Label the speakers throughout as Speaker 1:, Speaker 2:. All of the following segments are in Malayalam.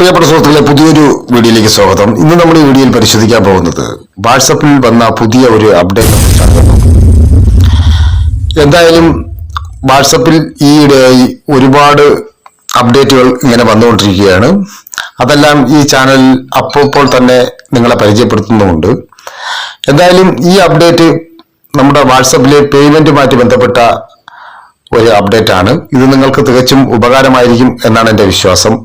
Speaker 1: പ്രിയപ്പെട്ട സുഹൃത്തുക്കളെ പുതിയൊരു വീഡിയോയിലേക്ക് സ്വാഗതം. ഇന്ന് നമ്മൾ ഈ വീഡിയോയിൽ പരിശോധിക്കാൻ പോകുന്നത് വാട്സപ്പിൽ വന്ന പുതിയ ഒരു അപ്ഡേറ്റ് എന്തായാലും വാട്സപ്പിൽ ഈയിടെയായി ഒരുപാട് അപ്ഡേറ്റുകൾ ഇങ്ങനെ വന്നുകൊണ്ടിരിക്കുകയാണ്. അതെല്ലാം ഈ ചാനൽ അപ്പോൾ തന്നെ നിങ്ങളെ പരിചയപ്പെടുത്തുന്നുമുണ്ട്. എന്തായാലും ഈ അപ്ഡേറ്റ് നമ്മുടെ വാട്സപ്പിലെ പേയ്മെന്റുമായിട്ട് ബന്ധപ്പെട്ട ഒരു അപ്ഡേറ്റ് ആണ് ഇത് നിങ്ങൾക്ക് തികച്ചും ഉപകാരമായിരിക്കും എന്നാണ് എന്റെ വിശ്വാസം.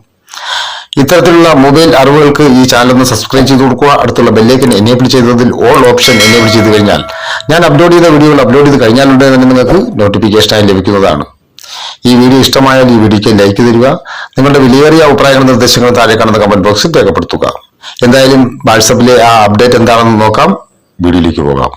Speaker 1: ഇത്തരത്തിലുള്ള മൊബൈൽ അറിവുകൾക്ക് ഈ ചാനൽ ഒന്ന് സബ്സ്ക്രൈബ് ചെയ്ത് കൊടുക്കുക. അടുത്തുള്ള ബെല്ലേക്കൻ എനേബിൾ ചെയ്തതിൽ ഓൾ ഓപ്ഷൻ എനേബിൾ ചെയ്ത് കഴിഞ്ഞാൽ ഞാൻ അപ്ലോഡ് ചെയ്ത വീഡിയോകൾ അപ്ലോഡ് ചെയ്ത് കഴിഞ്ഞാലുണ്ട് തന്നെ നിങ്ങൾക്ക് നോട്ടിഫിക്കേഷനായി ലഭിക്കുന്നതാണ്. ഈ വീഡിയോ ഇഷ്ടമായാൽ ഈ വീഡിയോയ്ക്ക് ലൈക്ക് തരിക. നിങ്ങളുടെ വിലയേറിയ അഭിപ്രായങ്ങളും നിർദ്ദേശങ്ങളും താഴെ കാണുന്ന കമന്റ് ബോക്സിൽ രേഖപ്പെടുത്തുക. എന്തായാലും വാട്സപ്പിലെ ആ അപ്ഡേറ്റ് എന്താണെന്ന് നോക്കാം. വീഡിയോയിലേക്ക് പോകാം.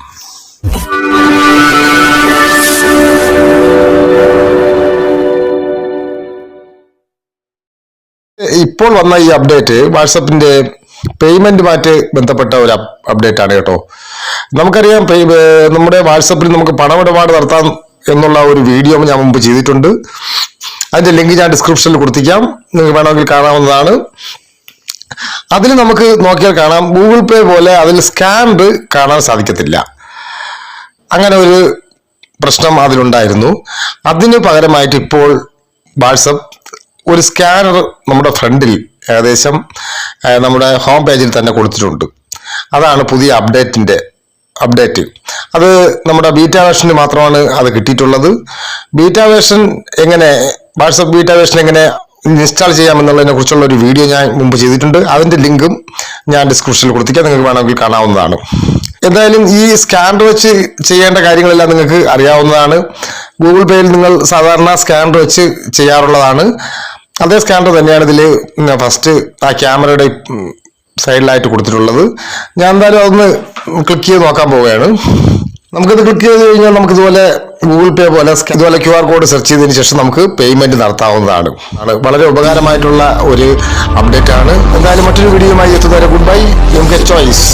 Speaker 1: ഇപ്പോൾ വന്ന ഈ അപ്ഡേറ്റ് വാട്സപ്പിന്റെ പേയ്മെന്റുമായിട്ട് ബന്ധപ്പെട്ട ഒരു അപ്ഡേറ്റ് ആണ് കേട്ടോ. നമുക്കറിയാം നമ്മുടെ വാട്സപ്പിൽ നമുക്ക് പണമിടപാട് നടത്താം എന്നുള്ള ഒരു വീഡിയോ ഞാൻ മുമ്പ് ചെയ്തിട്ടുണ്ട്. അതിന്റെ ലിങ്ക് ഞാൻ ഡിസ്ക്രിപ്ഷനിൽ കൊടുത്തിക്കാം. നിങ്ങൾക്ക് വേണമെങ്കിൽ കാണാവുന്നതാണ്. അതിൽ നമുക്ക് നോക്കിയാൽ കാണാം. ഗൂഗിൾ പേ പോലെ അതിൽ സ്കാൻഡ് കാണാൻ സാധിക്കത്തില്ല. അങ്ങനെ ഒരു പ്രശ്നം അതിലുണ്ടായിരുന്നു. അതിന് പകരമായിട്ട് ഇപ്പോൾ വാട്സപ്പ് ഒരു സ്കാനർ നമ്മുടെ ഫ്രണ്ടിൽ ഏകദേശം നമ്മുടെ ഹോം പേജിൽ തന്നെ കൊടുത്തിട്ടുണ്ട്. അതാണ് പുതിയ അപ്ഡേറ്റിന്റെ അപ്ഡേറ്റ് അത് നമ്മുടെ ബീറ്റ വേർഷന് മാത്രമാണ് അത് കിട്ടിയിട്ടുള്ളത്. ബീറ്റാ വേർഷൻ എങ്ങനെ വാട്സപ്പ് ബീറ്റാ വേർഷൻ എങ്ങനെ ഇൻസ്റ്റാൾ ചെയ്യാമെന്നുള്ളതിനെ കുറിച്ചുള്ള ഒരു വീഡിയോ ഞാൻ മുമ്പ് ചെയ്തിട്ടുണ്ട്. അതിന്റെ ലിങ്കും ഞാൻ ഡിസ്ക്രിപ്ഷനിൽ കൊടുത്തിക്കാം നിങ്ങൾക്ക് വേണമെങ്കിൽ കാണാവുന്നതാണ്. എന്തായാലും ഈ സ്കാനർ വെച്ച് ചെയ്യേണ്ട കാര്യങ്ങളെല്ലാം നിങ്ങൾക്ക് അറിയാവുന്നതാണ്. ഗൂഗിൾ പേയിൽ നിങ്ങൾ സാധാരണ സ്കാനർ വെച്ച് ചെയ്യാറുള്ളതാണ്. അതേ സ്കാനർ തന്നെയാണ് ഇതിൽ ഫസ്റ്റ് ആ ക്യാമറയുടെ സൈഡിലായിട്ട് കൊടുത്തിട്ടുള്ളത്. ഞാൻ എന്തായാലും അതൊന്ന് ക്ലിക്ക് ചെയ്ത് നോക്കാൻ പോവുകയാണ്. നമുക്കിത് ക്ലിക്ക് ചെയ്ത് കഴിഞ്ഞാൽ നമുക്ക് ഇതുപോലെ ഗൂഗിൾ പേ പോലെ ഇതുപോലെ ക്യു ആർ കോഡ് സെർച്ച് ചെയ്തതിന് ശേഷം നമുക്ക് പേയ്മെന്റ് നടത്താവുന്നതാണ്. വളരെ ഉപകാരമായിട്ടുള്ള ഒരു അപ്ഡേറ്റ് ആണ്. എന്തായാലും മറ്റൊരു വീഡിയോയുമായി എത്തുന്നവരെ good bye M K choice